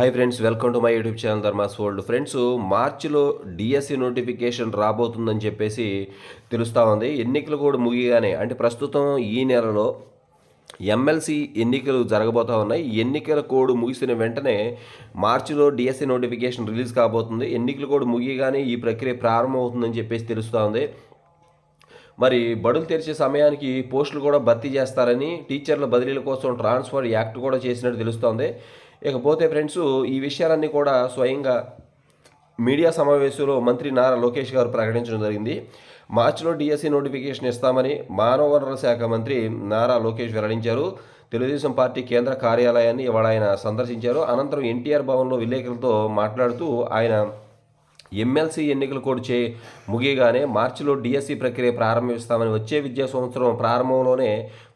Hi friends welcome to my YouTube channel Dharmas world friends మార్చిలో DSC notification రాబోతుందని చెప్పేసి తెలుస్తూ ఉంది. ఎన్నికలు కూడా ముగియగానే అంటే ప్రస్తుతం ఈ నెలలో ఎమ్మెల్సీ ఎన్నికలు జరగబోతూ ఉన్నాయి. ఎన్నికల కోడ్ ముగిసిన వెంటనే మార్చిలో డిఎస్సి నోటిఫికేషన్ రిలీజ్ కాబోతుంది. ఎన్నికల కోడ్ ముగియగానే ఈ ప్రక్రియ ప్రారంభమవుతుందని చెప్పేసి తెలుస్తూ ఉంది. మరి బడులు తెరిచే సమయానికి పోస్టులు కూడా భర్తీ చేస్తారని టీచర్ల బదిలీల కోసం ట్రాన్స్ఫర్ యాక్ట్ కూడా చేసినట్టు తెలుస్తోంది ఇకపోతే ఫ్రెండ్స్ ఈ విషయాలన్నీ కూడా స్వయంగా మీడియా సమావేశంలో మంత్రి నారా లోకేష్ గారు ప్రకటించడం జరిగింది. మార్చిలో డిఎస్సి నోటిఫికేషన్ ఇస్తామని మానవ వనరుల శాఖ మంత్రి నారా లోకేష్ వెల్లడించారు. తెలుగుదేశం పార్టీ కేంద్ర కార్యాలయాన్ని ఇవాళ ఆయన సందర్శించారు. అనంతరం ఎన్టీఆర్ భవన్లో విలేకరులతో మాట్లాడుతూ ఆయన ఎమ్మెల్సీ ఎన్నికలు కూడా చే ముగియగానే మార్చిలో డిఎస్సి ప్రక్రియ ప్రారంభిస్తామని వచ్చే విద్యా సంవత్సరం ప్రారంభంలోనే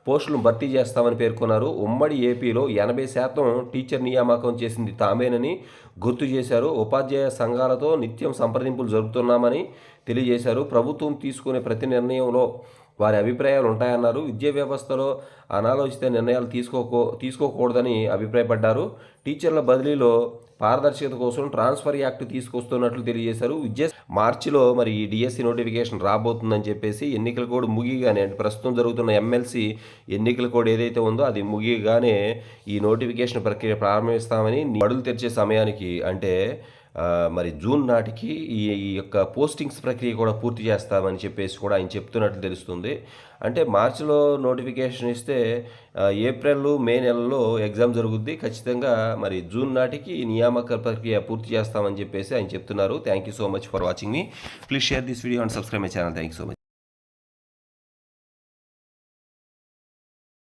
పోస్టులను భర్తీ చేస్తామని పేర్కొన్నారు. ఉమ్మడి ఏపీలో ఎనభై శాతం టీచర్ నియామకం చేసింది తామేనని గుర్తు చేశారు. ఉపాధ్యాయ సంఘాలతో నిత్యం సంప్రదింపులు జరుపుతున్నామని తెలియజేశారు. ప్రభుత్వం తీసుకునే ప్రతి నిర్ణయంలో వారి అభిప్రాయాలు ఉంటాయన్నారు. విద్యా వ్యవస్థలో అనాలోచిత నిర్ణయాలు తీసుకోకో తీసుకోకూడదని అభిప్రాయపడ్డారు. టీచర్ల బదిలీలో పారదర్శకత కోసం ట్రాన్స్ఫర్ యాక్ట్ తీసుకొస్తున్నట్లు తెలియజేశారు. విద్యా మార్చిలో మరి ఈ డిఎస్సి నోటిఫికేషన్ రాబోతుందని చెప్పేసి ఎన్నికల కోడ్ ముగియగానే అంటే ప్రస్తుతం జరుగుతున్న ఎమ్మెల్సీ ఎన్నికల కోడ్ ఏదైతే ఉందో అది ముగియగానే ఈ నోటిఫికేషన్ ప్రక్రియ ప్రారంభిస్తామని బడులు తెరిచే సమయానికి అంటే మరి జూన్ నాటికి ఈ ఈ యొక్క పోస్టింగ్స్ ప్రక్రియ కూడా పూర్తి చేస్తామని చెప్పేసి కూడా ఆయన చెప్తున్నట్లు తెలుస్తుంది. అంటే మార్చిలో నోటిఫికేషన్ ఇస్తే ఏప్రిల్ మే నెలలో ఎగ్జామ్ జరుగుద్ది. ఖచ్చితంగా మరి జూన్ నాటికి ఈ నియామక ప్రక్రియ పూర్తి చేస్తామని చెప్పేసి ఆయన చెప్తున్నారు. Thank you so much for watching me please share this video and subscribe my channel thank you so much